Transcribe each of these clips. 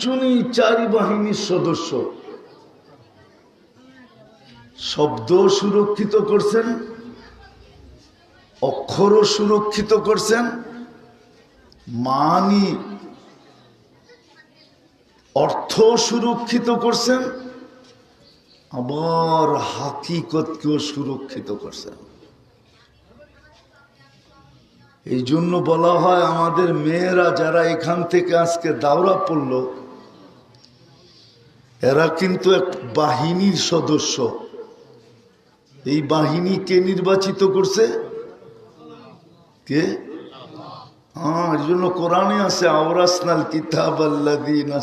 একজনই চারি বাহিনীর সদস্য। শব্দ সুরক্ষিত করছেন অক্ষরও সুরক্ষিত করছেন, মানি অর্থ সুরক্ষিত করছেন, আবার হাকিকতকেও সুরক্ষিত করছেন। এই জন্য বলা হয়, আমাদের মেয়েরা যারা এখান থেকে আজকে দাওরা পড়ল এরা কিন্তু এক বাহিনীর সদস্য। এই বাহিনী কে নির্বাচিত করছে? কে? হ্যাঁ এই জন্য কোরআনে আছে, আওরাসনাল কিতাব আল্লাদিনা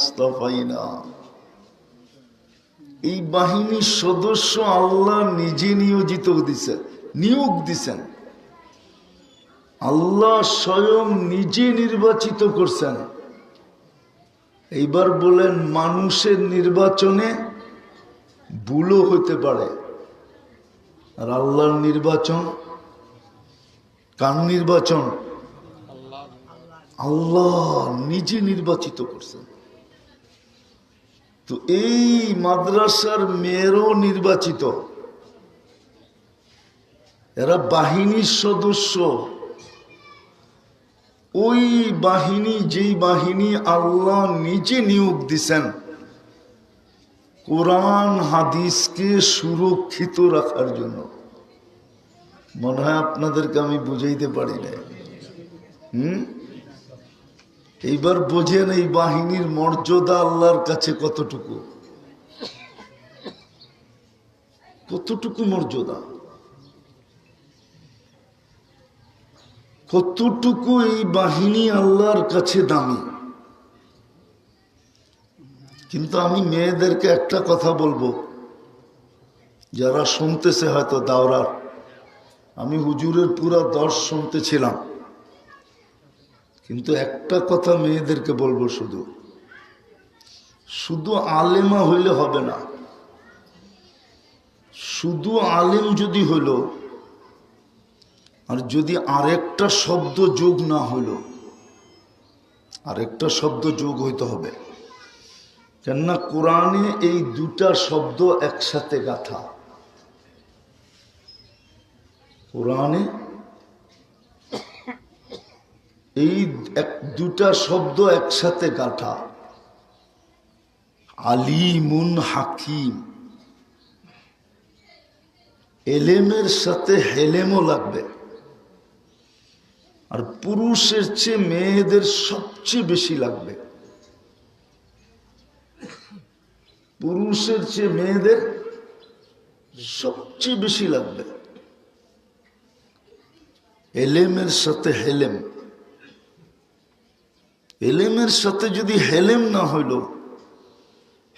এই বাহিনীর সদস্য আল্লাহ নিজে নিয়োজিত দিছেন নিয়োগ দিছেন। আল্লাহ স্বয়ং নিজে নির্বাচিত করছেন। এইবার বলেন মানুষের নির্বাচনে ভুলও হতে পারে। আর আল্লাহর নির্বাচন কার নির্বাচন? আল্লাহ নিজে নির্বাচিত করছেন। তো এই মাদ্রাসার মেয়েরও নির্বাচিত। এরা বাহিনীর সদস্য। ওই বাহিনী, যেই বাহিনী আল্লাহ নিজে নিয়োগ দিছেন, কোরআন হাদিসকে সুরক্ষিত রাখার জন্য। মনে হয় আপনাদেরকে আমি বুঝাইতে পারি না হুম? এইবার বোঝেন এই বাহিনীর মর্যাদা আল্লাহর কাছে কতটুকু? কতটুকু মর্যাদা? কতটুকু এই বাহিনী আল্লাহর কাছে দামি? কিন্তু আমি মেয়েদেরকে একটা কথা বলব। যারা শুনতেছে হয়তো দাওরার আমি হুজুরের পুরা দশ শুনতেছিলাম। কিন্তু একটা কথা মেয়েদেরকে বলব শুধু। শুধু আলেমা হইলে হবে না। শুধু আলেম যদি হইল আর যদি আরেকটা শব্দ যোগ না হইল আরেকটা শব্দ যোগ হইতে হবে। কেননা কোরআনে এই দুটা শব্দ একসাথে গাথা। কোরআনে এই এক, দুটা শব্দ একসাথে গাথা। আলিমুন হাকিম। এলেমের সাথে হেলেমও লাগবে। আর পুরুষের চেয়ে মেয়েদের সবচেয়ে বেশি লাগবে। পুরুষের চেয়ে মেয়েদের সবচেয়ে বেশি লাগবে। এলেমের সাথে হেলেম। এলেমের সাথে যদি হেলেম না হইল,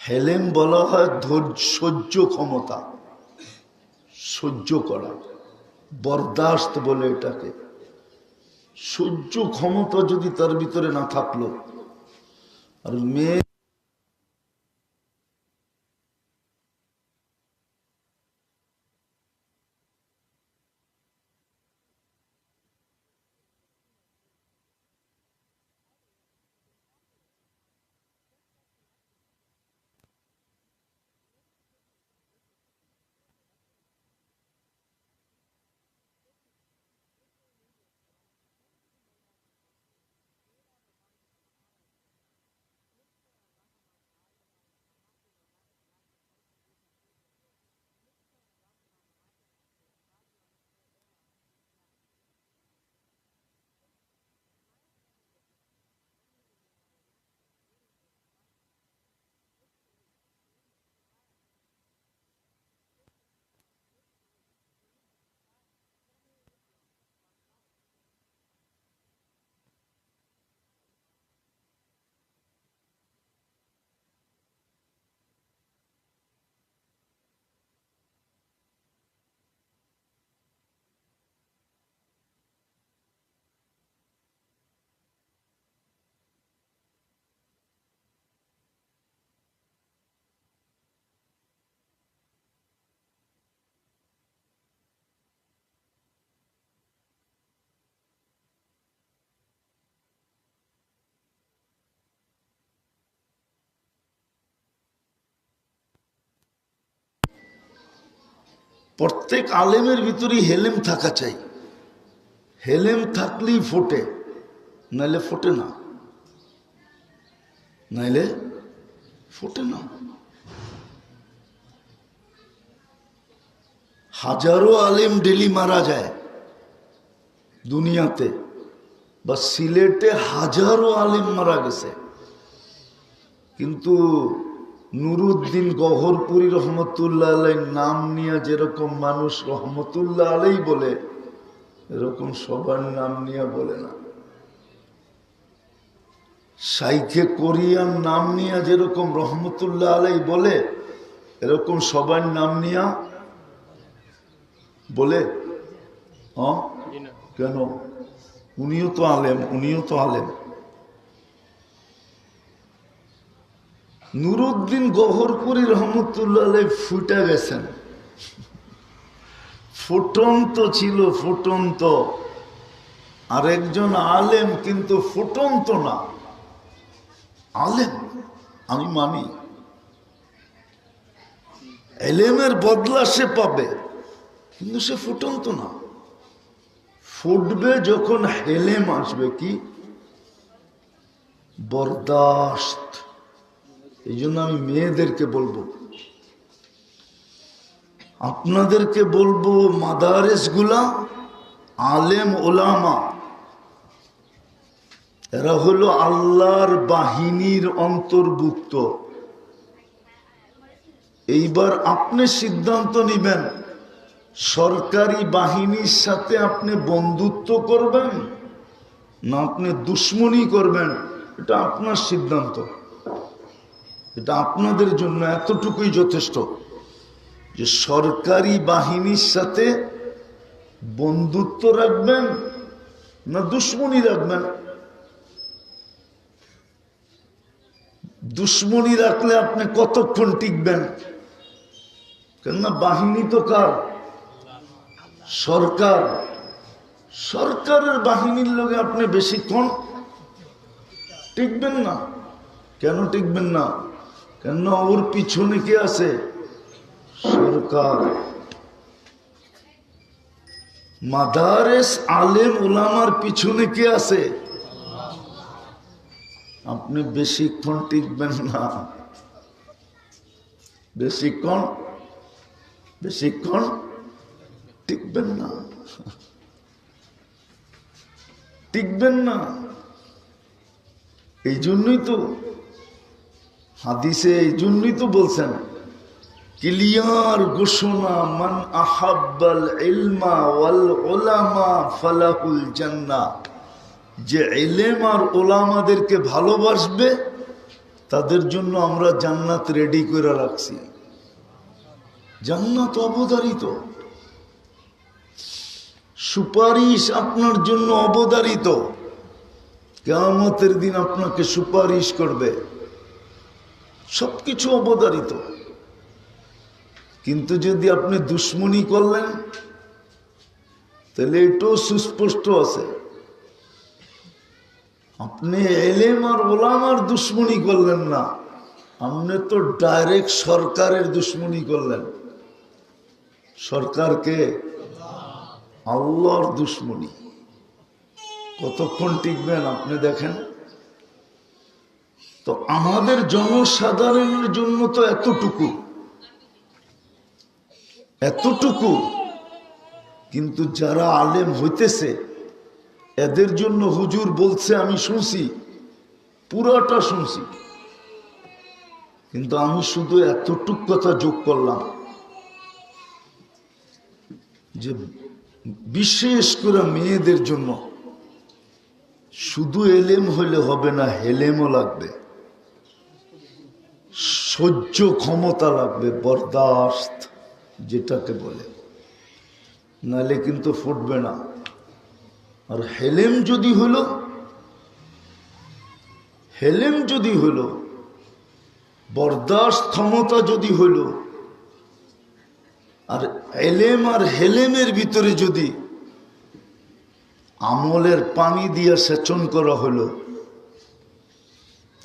হেলেম বলা হয় ধৈর্য, সহ্য ক্ষমতা, সহ্য করা, বরদাস্ত বলে এটাকে। সহ্য ক্ষমতা যদি তার ভিতরে না থাকল আর মেয়ে প্রত্যেক আলেমের ভিতরেই হেলেম থাকা চাই। হেলেম থাকলেই ফোটে, নাইলে ফোটে না। নাইলে ফোটে না। হাজারো আলেম ডেলি মারা যায় দুনিয়াতে, বা সিলেটে হাজারো আলেম মারা গেছে। কিন্তু নুরুদ্দিন গহরপুরি রহমতুল্লাহ আলাই নাম নিয়ে যেরকম মানুষ রহমতুল্লাহ আলাই বলে এরকম সবার নাম নিয়ে বলে না। সাইখে কোরিয়ান নাম নিয়ে যেরকম রহমতুল্লাহ আলাই বলে এরকম সবার নাম নিয়া বলে। কেন? উনিও তো আলেম উনিও তো আলেম। নুরুদ্দিন গহরপুরি রহমতুল্লাহ ফুটে গেছেন। ফুটন্ত ছিল, ফুটন্ত। আর একজন আলেম কিন্তু ফুটন্ত না। আলেম, আমি মানি। এলেমের বদলা সে পাবে, কিন্তু সে ফুটন্ত না। ফুটবে যখন হেলেম আসবে কি? বরদাস্ত এই জন্য আমি মেয়েদেরকে বলব। আপনাদেরকে বলব মাদারেসগুলা আলেম ওলামা, এরা হলো আল্লাহর বাহিনীর অন্তর্ভুক্ত। এইবার আপনি সিদ্ধান্ত নিবেন, সরকারি বাহিনীর সাথে আপনি বন্ধুত্ব করবেন না আপনি দুশ্মনী করবেন, এটা আপনার সিদ্ধান্ত। এটা আপনাদের জন্য এতটুকুই যথেষ্ট যে সরকারি বাহিনীর সাথে বন্ধুত্ব রাখবেন না দুশ্মনী রাখবেন? দুশ্মনী রাখলে আপনি কতক্ষণ টিকবেন? কেননা বাহিনী তো কার? সরকার। সরকারের বাহিনীর লোকে আপনি বেশিক্ষণ টিকবেন না। কেন টিকবেন না? কেন ওর পিছনে কে আছে? সরকার। মাদারেস আলেম ওলামার পিছনে কে আছে? আপনি বেশিক্ষণ টিকবেন না। বেশিক্ষণ বেশিক্ষণ টিকবেন না। টিকবেন না। এই জন্যই তো হাদিসে এই জন্যই তো বলছেন, ক্লিয়ার ঘোষণা, মান আহাব্বাল ইলমা ওয়াল ওলামা ফালাহুল জান্না যে এলেম আর ওলামাদেরকে ভালোবাসবে, তাদের জন্য আমরা জান্নাত রেডি করে রাখছি। জান্নাত অবধারিত। সুপারিশ আপনার জন্য অবধারিত। কেয়ামতের দিন আপনাকে সুপারিশ করবে। সবকিছু অবধারিত কিন্তু যদি আপনি দুশ্মনী করলেন, তাহলে এটাও সুস্পষ্ট আছে। আপনি এলেম আর ওলামার দুশ্মনী করলেন না। আপনি তো ডাইরেক্ট সরকারের দুশ্মনী করলেন। সরকারকে আল্লাহর দুশ্মনী। কতক্ষণ টিকবেন আপনি দেখেন? তো আমাদের জনসাধারণের জন্য তো এতটুকু। এতটুকু। কিন্তু যারা আলেম হইতেছে, এদের জন্য হুজুর বলছে, আমি শুনছি, পুরাটা শুনছি। কিন্তু আমি শুধু এতটুক কথা যোগ করলাম যে বিশেষ করে মেয়েদের জন্য শুধু এলেম হইলে হবে না, হেলেমও লাগবে। সহ্য ক্ষমতা লাগবে, বরদাস্ত, যেটাকে বলে। নালে কিন্তু ফুটবে না। আর হেলেম যদি হলো, হেলেম যদি হলো, বরদাস্ত ক্ষমতা যদি হলো, আর এলেম আর হেলেমের ভিতরে যদি আমলের পানি দিয়ে সেচন করা হলো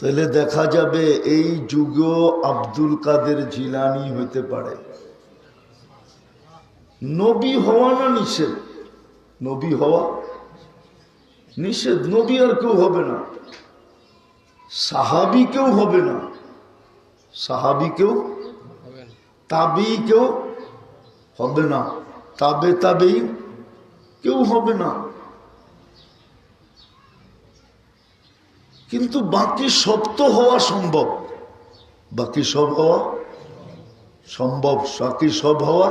তাহলে দেখা যাবে এই যুগেও আব্দুল কাদের জিলানি হইতে পারে। নবী হওয়া না নিষেধ? নবী হওয়া নিষেধ? নবী আর কেউ হবে না। সাহাবি কেউ হবে না। সাহাবি কেউ তাবি কেউ হবে না। তাবে তাবেই কেউ হবে না। কিন্তু বাকি তো হওয়া সম্ভব। বাকি সব হওয়া সম্ভব, বাকি সব হওয়া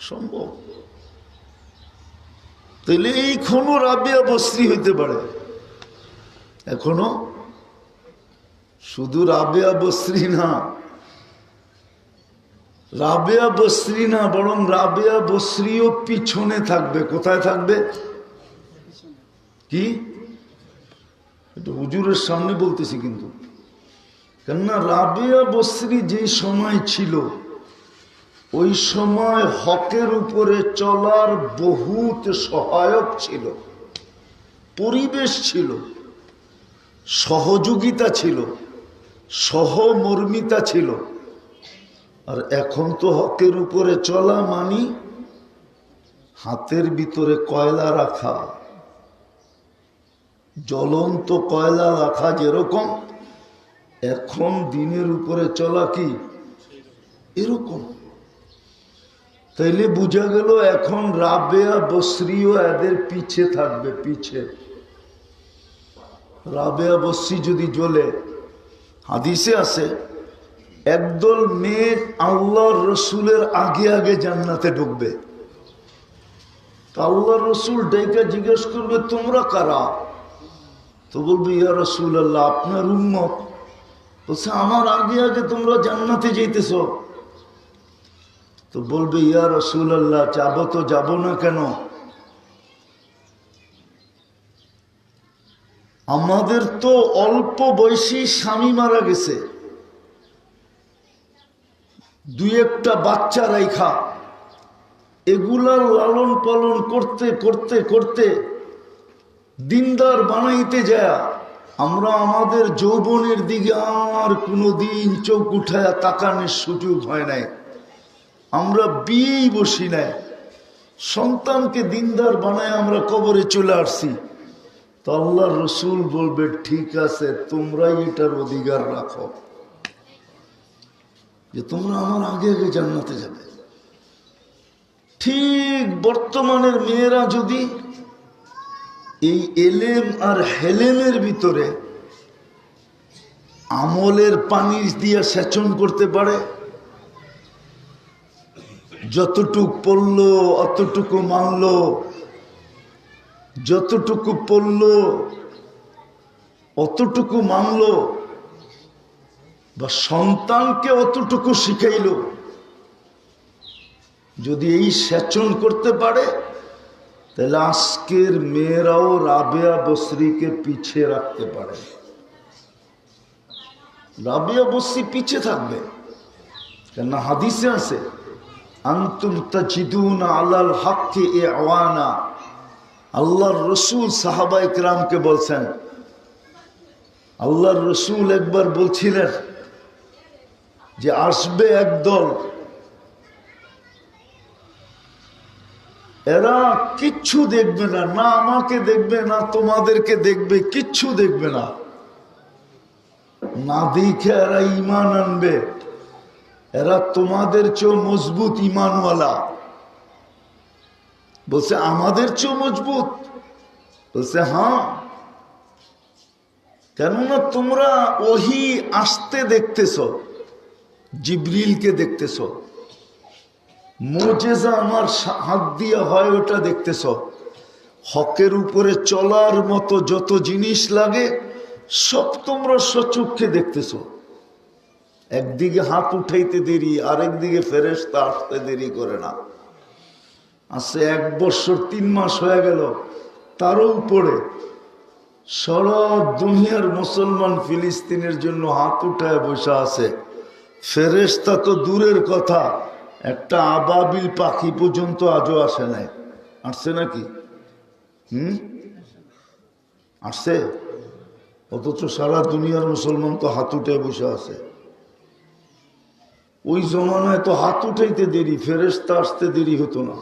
সম্ভব। তাহলে এইখনো রাবিয়া বস্ত্রী হইতে পারে। এখনও শুধু রাবেয়া বস্ত্রী না, রাবেয়া বস্ত্রী না, বরং রাবেয়া বস্ত্রীও পিছনে থাকবে। কোথায় থাকবে? কি? এটা হুজুরের সামনে বলতেছি কিন্তু। কেননা রাবেয়া বস্ত্রী যে সময় ছিল, ওই সময় হকের উপরে চলার বহুত সহায়ক ছিল, পরিবেশ ছিল, সহযোগিতা ছিল, সহমর্মিতা ছিল। আর এখন তো হকের উপরে চলা মানি হাতের ভিতরে কয়লা রাখা। জ্বলন্ত কয়লা রাখা যেরকম, এখন দিনের উপরে চলা কি এরকম? তাইলে বোঝা গেল এখন রাবেয়া বসরিও এদের পিছে থাকবে, পিছে। রাবেয়া বসরি যদি জ্বলে, হাদিসে আছে, একদল মেয়ে আল্লাহর রসুলের আগে আগে জান্নাতে ঢুকবে। তা আল্লাহর রসুল ডেকে জিজ্ঞেস করবে, তোমরা কারা? তো বলবে, ইয়া রসুল আল্লাহ আপনার উন্মত বলছে, আমার আগে আগে তোমরা জান্নাতে যেতেছ তো বলবে, ইয়া রসুল আল্লাহ যাব তো যাব না কেন? আমাদের তো অল্প বয়সী স্বামী মারা গেছে। দুই একটা বাচ্চা রাইখা। এগুলার লালন পালন করতে করতে করতে দিনদার বানাইতে যায়। আমরা আমাদের যৌবনের দিকে আর কোনো দিন চোখ উঠায় তাকানোর সুযোগ হয় নাই। আমরা বিয়েই বসি নাই। সন্তানকে দিনদার বানায় আমরা কবরে চলে আসছি। তো আল্লাহ রসুল বলবে, ঠিক আছে, তোমরাই এটার অধিকার রাখো। যে তোমরা আমার আগে আগে জান্নাতে যাবে। ঠিক বর্তমানের মেয়েরা যদি এই এলেম আর হেলেমের ভিতরে আমলের পানি দিয়ে সেচন করতে পারে। যতটুক পড়ল, অতটুকু মানল, যতটুকু পড়ল, অতটুকু মানল বা সন্তানকে অতটুকু শিখাইল, যদি এই সেচন করতে পারে তাহলে আজকের মেয়েরাও রাবেয়া বসরিকে পিছিয়ে রাখতে পারে রাবেয়া বসরি পিছিয়ে থাকবে কেন হাদিসে আছে আন্তুম তাজিদুন আলাল হককে এ আওয়ানা আল্লাহর রসুল সাহাবা ইকরামকে বলছেন আল্লাহর রসুল একবার বলছিলেন যে আসবে একদল এরা কিচ্ছু দেখবে না না আমাকে দেখবে, না তোমাদেরকে দেখবে, কিচ্ছু দেখবে না। না দেখে এরা ইমান আনবে। এরা তোমাদের চেয়েও মজবুত ইমানওয়ালা। বলছে, আমাদের চেয়েও মজবুত। বলছে হ্যাঁ কেননা তোমরা ওহি আসতে দেখতেছ, জিবরিলকে দেখতেছ। মোজেজা আমার হাত দিয়ে হয় ওটা দেখতেছ? হকের উপরে চলার মতো যত জিনিস লাগে, সব তোমরা সচক্ষে দেখতেছ। একদিকে হাত উঠাইতে দেরি, আরেকদিকে ফেরেস্তা আসতে দেরি করে না। আসে এক বছর, তিন মাস হয়ে গেল, তারও উপরে সারা দুনিয়ার মুসলমান ফিলিস্তিনের জন্য হাত উঠায় বসে আছে। ফেরেস্তা তো দূরের কথা। একটা আবাবিল পাখি পর্যন্ত আজও আসে নাই। আসছে নাকি? হুম? আসছে? অথচ সারা দুনিয়ার মুসলমান তো হাত উঠে বসে আছে। ওই জমানায় তো হাত উঠাইতে দেরি ফেরেস্তা আসতে দেরি হতো না।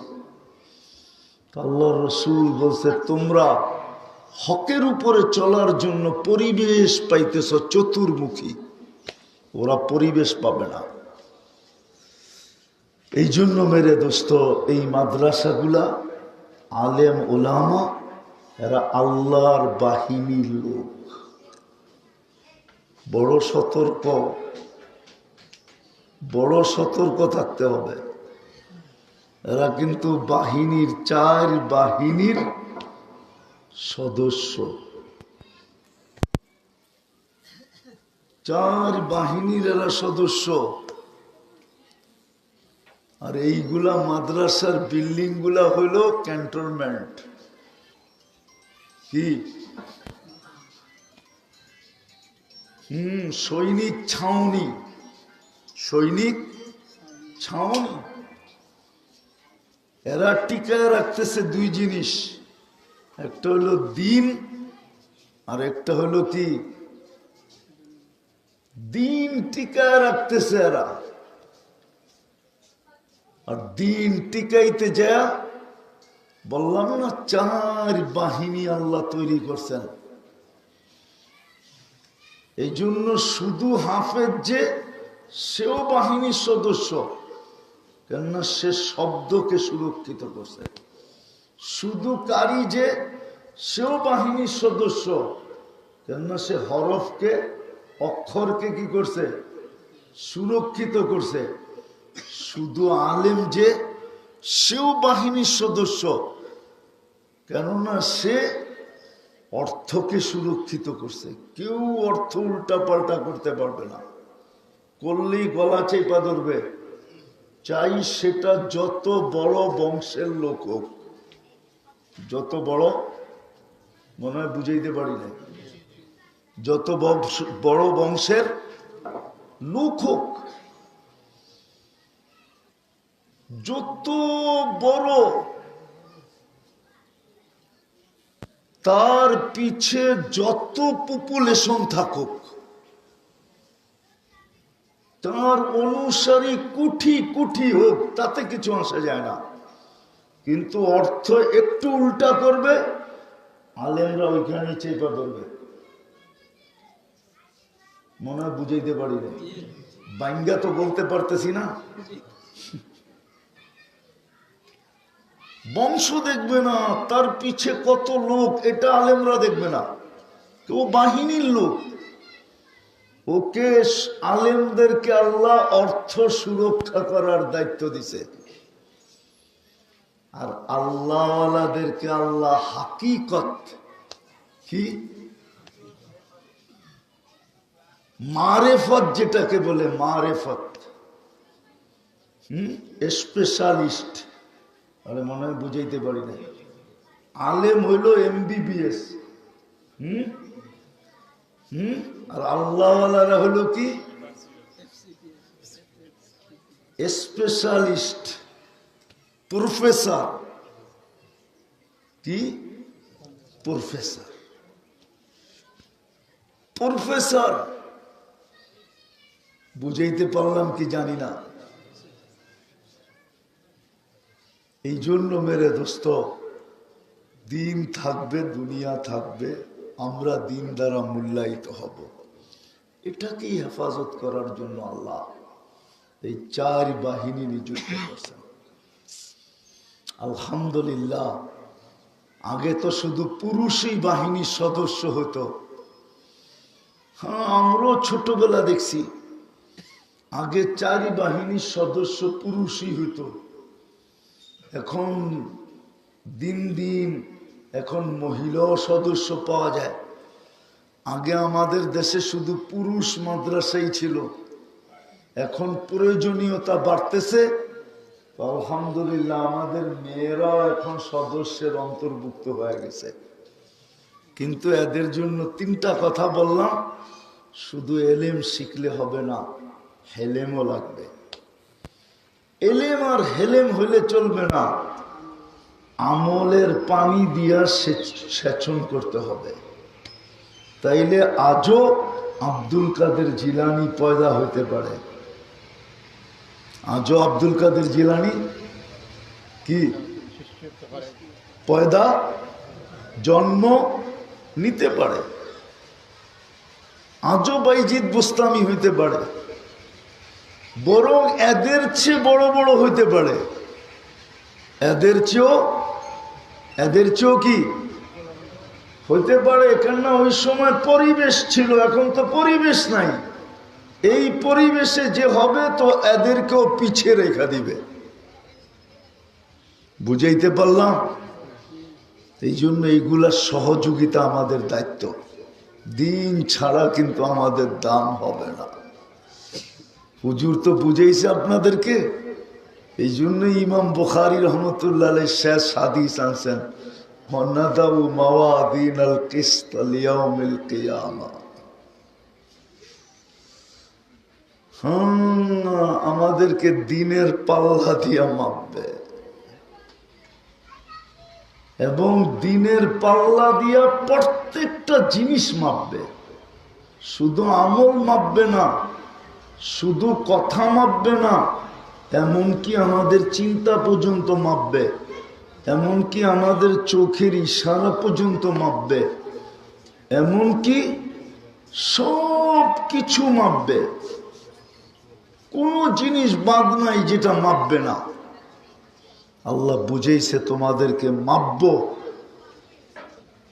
আল্লাহ রসুল বলছে, তোমরা হকের উপরে চলার জন্য পরিবেশ পাইতেছ চতুর্মুখী। ওরা পরিবেশ পাবে না। এই জন্য মেরে দোস্ত, এই মাদ্রাসাগুলা আলেম ওলামা, এরা আল্লাহর বাহিনীর লোক। বড় সতর্ক বড় সতর্ক থাকতে হবে। এরা কিন্তু বাহিনীর, চার বাহিনীর সদস্য। চার বাহিনীর এরা সদস্য। আর এইগুলা মাদ্রাসার বিল্ডিংগুলা হইল ক্যান্টনমেন্ট। কি? হুম, সৈনিক ছাউনি। সৈনিক ছাউনি? এরা টিকায় রাখতেছে দুই জিনিস। একটা হলো দিন, আর একটা হলো কি? দিন টিকায় রাখতেছে এরা। আর দিন টিকাইতে যা বললাম না, চার বাহিনী আল্লাহ তৈরি করছেন। এই জন্য শুধু হাফেজ যে, সেও বাহিনীর সদস্য, কেননা সে শব্দকে সুরক্ষিত করছে। শুধু কারি যে, সেও বাহিনীর সদস্য, কেননা সে হরফকে, অক্ষরকে কি করছে? সুরক্ষিত করছে। শুধু আলেম যে, সেও বাহিনীর সদস্য। কেননা সে অর্থকে সুরক্ষিত করছে। কেউ অর্থ উল্টা পাল্টা করতে পারবে না। করলেই গলা চেপা ধরবে। চাই সেটা যত বড় বংশের লোক হোক। যত বড়, মনে হয় বুঝাইতে পারি না যত বড় বংশের লোক হোক যত বড় তার পিছে যত পপুলেশন থাকুক, তার অনুসারী কুঠি কুঠি হোক, তাতে কিছু আসা যায় না। কিন্তু অর্থ একটু উল্টা করবে, আলেমরা ওইখানে চেপা ধরবে। মনে বুঝাইতে পারি না বাঙ্গা তো বলতে পারতেছি না। বংশ দেখবে না, তার পিছে কত লোক, এটা আলেমরা দেখবে না। কেউ বাহিনীর লোক। ওকে আলেমদেরকে আল্লাহ অর্থ সুরক্ষা করার দায়িত্ব দিছে। আর আল্লাহওয়ালাদেরকে আল্লাহ হাকিকত কি? মারেফত যেটাকে বলে, মারেফত। হুম? স্পেশালিস্ট। আরে মনে হয় বুঝাইতে পারি না আলেম হইল এমবিবিএস হুম? হুম? আর আল্লাহওয়ালারা হলো কি? স্পেশালিস্ট। প্রফেসর। কি? প্রফেসর। প্রফেসর। বুঝাইতে পারলাম কি জানি না। এই জন্য মেরে দোস্ত, দিন থাকবে, দুনিয়া থাকবে, আমরা দিন দ্বারা মূল্যায়িত হব। এটাকেই হেফাজত করার জন্য আল্লাহ এই চার বাহিনী নিযুক্ত করছেন। আলহামদুলিল্লাহ, আগে তো শুধু পুরুষই বাহিনীর সদস্য হতো। হ্যাঁ আমরাও ছোটবেলা দেখছি, আগে চারি বাহিনীর সদস্য পুরুষই হইতো এখন দিন দিন এখন মহিলাও সদস্য পাওয়া যায়। আগে আমাদের দেশে শুধু পুরুষ মাদ্রাসাই ছিল। এখন প্রয়োজনীয়তা বাড়তেছে। আলহামদুলিল্লাহ আমাদের মেয়েরাও এখন সদস্যের অন্তর্ভুক্ত হয়ে গেছে। কিন্তু এদের জন্য তিনটা কথা বললাম। শুধু এলেম শিখলে হবে না, হেলেমও লাগবে। এলেম আর হেলেম হইলে চলবে না। আমলের পানি দিয়া সেচন করতে হবে। তাইলে আজও আব্দুল কাদের জিলানি পয়দা হইতে পারে। আজও আব্দুল কাদের জিলানি কি? পয়দা জন্ম নিতে পারে। আজও বাইজিৎ বুস্তামি হইতে পারে। বরং এদের চেয়ে বড় বড় হইতে পারে। এদের চেয়েও এদের চেয়েও কি? হইতে পারে, কেননা ওই সময় পরিবেশ ছিল, এখন তো পরিবেশ নাই। এই পরিবেশে যে হবে, তো এদেরকেও পিছিয়ে রেখা দিবে। বুঝাইতে পারলাম? এই জন্য এইগুলা সহযোগিতা আমাদের দায়িত্ব। দিন ছাড়া কিন্তু আমাদের দাম হবে না। হুজুর তো বুঝেইছে আপনাদেরকে। এই জন্য ইমাম বুখারি রহমতুল্লাহ শেষ হাদিস আনছেন আমাদেরকে দিনের পাল্লা দিয়া মাপবে। এবং দিনের পাল্লা দিয়া প্রত্যেকটা জিনিস মাপবে। শুধু আমল মাপবে না শুধু কথা মাপবে না এমনকি আমাদের চিন্তা পর্যন্ত মাপবে? এমনকি আমাদের চোখের ইশারা পর্যন্ত মাপবে? এমনকি সব কিছু মাপবে? কোনো জিনিস বাদ নাই যেটা মাপবে না। আল্লাহ বুঝেইছে তোমাদেরকে মাপব।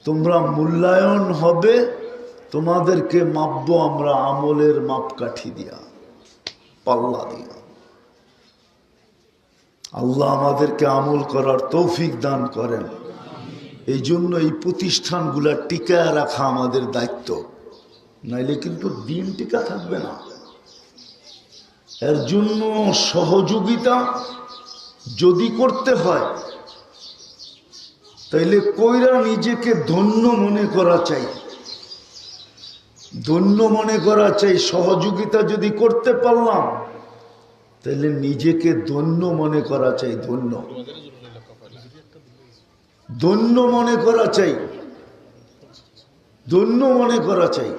তোমরা মূল্যায়ন হবে, তোমাদেরকে মাপব আমরা আমলের মাপকাঠি দিয়া। পাল্লা দিয়া। আল্লাহ আমাদেরকে আমল করার তৌফিক দান করেন। এই জন্য এই প্রতিষ্ঠানগুলা টিকায় রাখা আমাদের দায়িত্ব। নাইলে কিন্তু দিন টিকা থাকবে না। এর জন্য সহযোগিতা যদি করতে হয়, তাইলে কইরা নিজেকে ধন্য মনে করা চাই। ধন্য মনে করা চাই, সহযোগিতা যদি করতে পারলাম, তাহলে নিজেকে ধন্য মনে করা চাই, ধন্য। ধন্য মনে করা চাই, ধন্য মনে করা চাই।